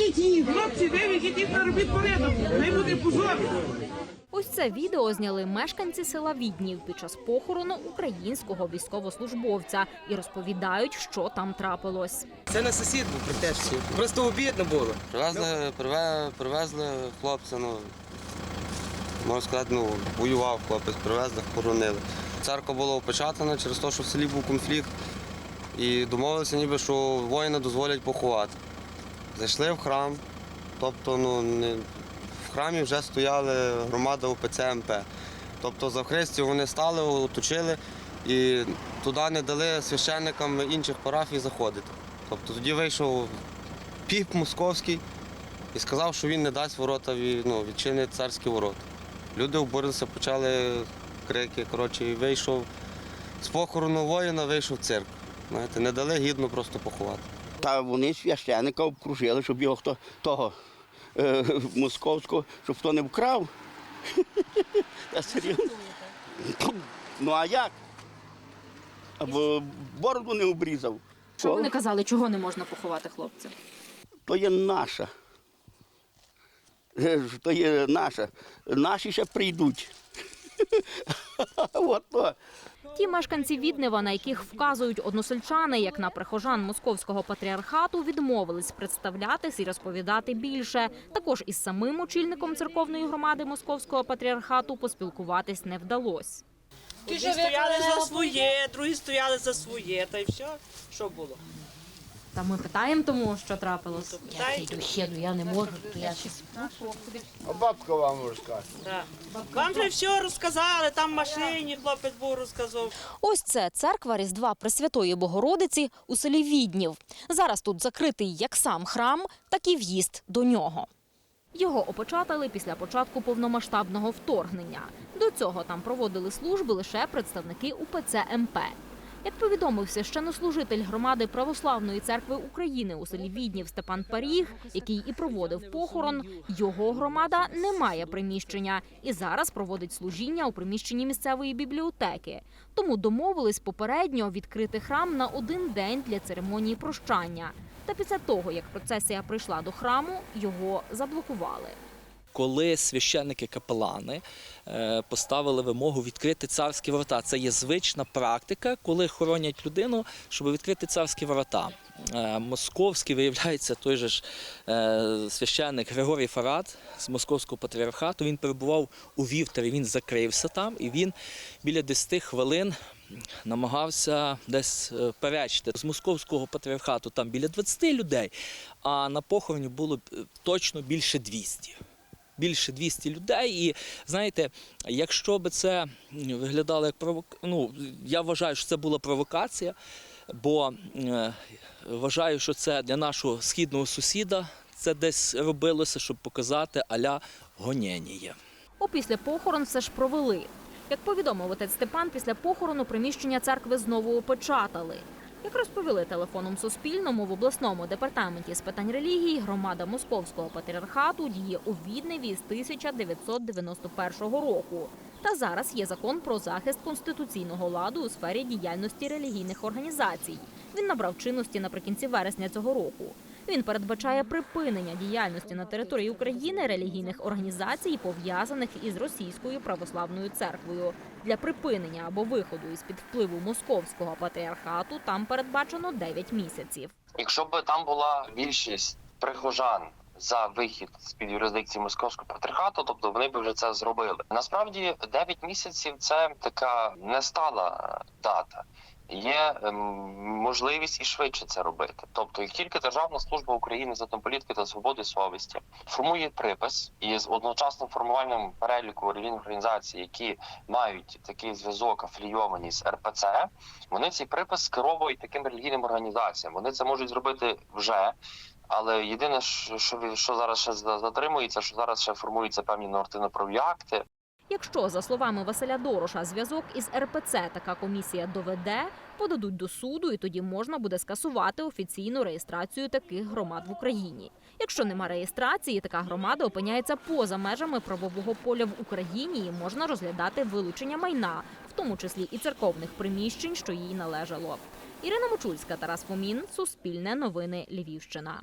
Виведіть! Хлопці, виведіть їх на робіт порядок. Хай буде позор. Ось це відео зняли мешканці села Віднів під час похорону українського військовослужбовця і розповідають, що там трапилось. Це не сусід був при течці. Просто обідно було. Привезли, приве- привезли хлопця, ну, можна сказати, ну, воював хлопець, привезли, хоронили. Церква була опечатана через те, що в селі був конфлікт. І домовилися ніби, що воїна дозволять поховати. Зайшли в храм, тобто ну, не, в храмі вже стояли громада УПЦ МП. Тобто за Христів вони стали, оточили і туди не дали священникам інших парафій заходити. Тобто тоді вийшов піп московський і сказав, що він не дасть ворота, ну, відчинить царські ворота. Люди обурилися, почали крики. Коротше, і вийшов з похорону воїна, вийшов цирк. Знаєте, не дали гідно просто поховати. Та вони священика обкружили, щоб його хто того е, московського, щоб хто не вкрав. Та серйозно. Ну а як? Або бороду не обрізав. Що вони казали, чого не можна поховати хлопця? То є наша. Е, То є наша. Наші ще прийдуть. От то. Ті мешканці Віднева, на яких вказують односельчани, як на прихожан московського патріархату, відмовились представлятись і розповідати більше. Також із самим очільником церковної громади московського патріархату поспілкуватись не вдалося. Одні стояли за своє, другі стояли за своє, та й все. Що було? Та ми питаємо тому, що трапилось. Дай. Сіду, я не можу, то я щось А бабка вам розкаже. Да. Вам вже все розказали, там в машині хлопець був розказав. Ось це церква Різдва Пресвятої Богородиці у селі Віднів. Зараз тут закритий як сам храм, так і в'їзд до нього. Його опечатали після початку повномасштабного вторгнення. До цього там проводили служби лише представники УПЦ МП. Як повідомив священнослужитель громади Православної церкви України у селі Віднів Степан Паріг, який і проводив похорон, його громада не має приміщення і зараз проводить служіння у приміщенні місцевої бібліотеки. Тому домовились попередньо відкрити храм на один день для церемонії прощання. Та після того, як процесія прийшла до храму, його заблокували. Коли священники-капелани е, поставили вимогу відкрити царські ворота. Це є звична практика, коли хоронять людину, щоб відкрити царські ворота. Е, Московський, виявляється, той же ж е, священник Григорій Фарад з московського патріархату. Він перебував у вівтарі, він закрився там і він біля 10 хвилин намагався десь перечити. З московського патріархату там біля 20 людей, а на похороні було точно більше 200 більше 200 людей. І знаєте, якщо би це виглядало як провок... ну, я вважаю, що це була провокація, бо е, вважаю, що це для нашого східного сусіда це десь робилося, щоб показати аля гонєння. Опісля похорон все ж провели. Як повідомив отець Степан, після похорону приміщення церкви знову опечатали. Як розповіли телефоном Суспільному в обласному департаменті з питань релігії, громада московського патріархату діє у Відневі з 1991 року. Та зараз є закон про захист конституційного ладу у сфері діяльності релігійних організацій. Він набрав чинності наприкінці вересня цього року. Він передбачає припинення діяльності на території України релігійних організацій, пов'язаних із російською православною церквою. Для припинення або виходу із під впливу московського патріархату там передбачено 9 місяців. Якщо б там була більшість прихожан за вихід з під юрисдикції московського патріархату, тобто вони б вже це зробили. Насправді 9 місяців це така нестала дата. Є ем, можливість і швидше це робити. Тобто, як тільки Державна служба України з політики та свободи совісті формує припис із одночасним формуванням переліку організацій, які мають такий зв'язок афілійовані з РПЦ, вони цей припис скеровують таким релігійним організаціям. Вони це можуть зробити вже. Але єдине, що, що, зараз ще затримується, що зараз ще формуються певні нормативно-правові акти, Якщо, за словами Василя Дороша, зв'язок із РПЦ така комісія доведе, подадуть до суду, і тоді можна буде скасувати офіційну реєстрацію таких громад в Україні. Якщо нема реєстрації, така громада опиняється поза межами правового поля в Україні і можна розглядати вилучення майна, в тому числі і церковних приміщень, що їй належало. Ірина Мочульська, Тарас Фомін, Суспільне новини Львівщина.